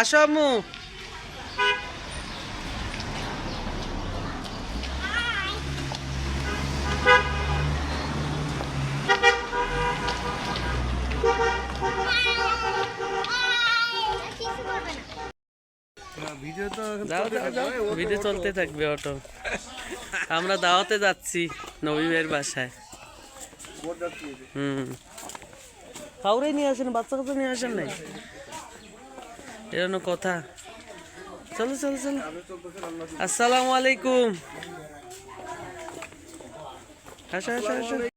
আসো আম্মু। ভিডিও চলতে থাকবে অটো। আমরা দাওয়াতে যাচ্ছি নবীবের বাসায়। হুম। কাউরে নিয়ে আসেন বাচ্চা কাচ্চা নিয়ে আসেন নাই? এরকম কথা। চলো চলো চলো। আসসালামু আলাইকুম। আসো আসো আসো।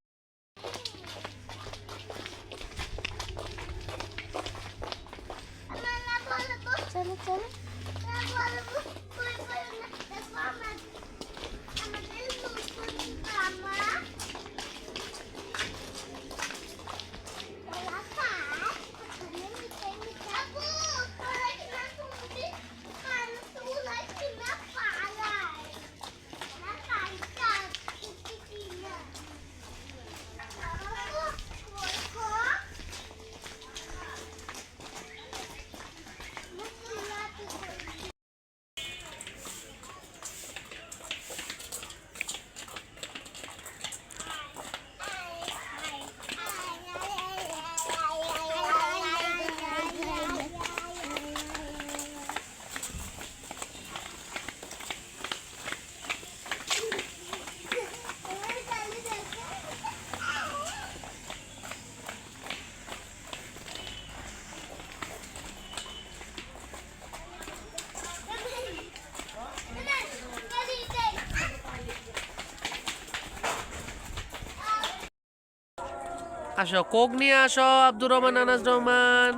আসো কোক নিয়ে আসো আব্দুর রহমান আনাস রহমান।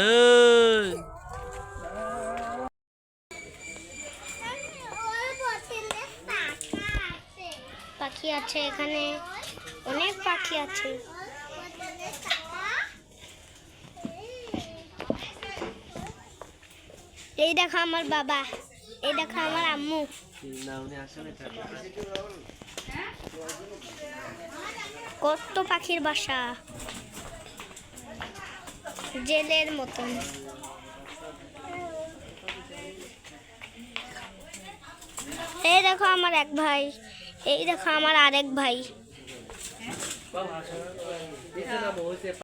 এই। পাখি আছে এখানে অনেক পাখি আছে। এই দেখো আমার বাবা এই দেখো আমার আম্মু। না উনি আসেন কত পাখির বাসা। জেলের মতন। এই দেখো আমার এক ভাই। এই দেখো আমার আরেক ভাই।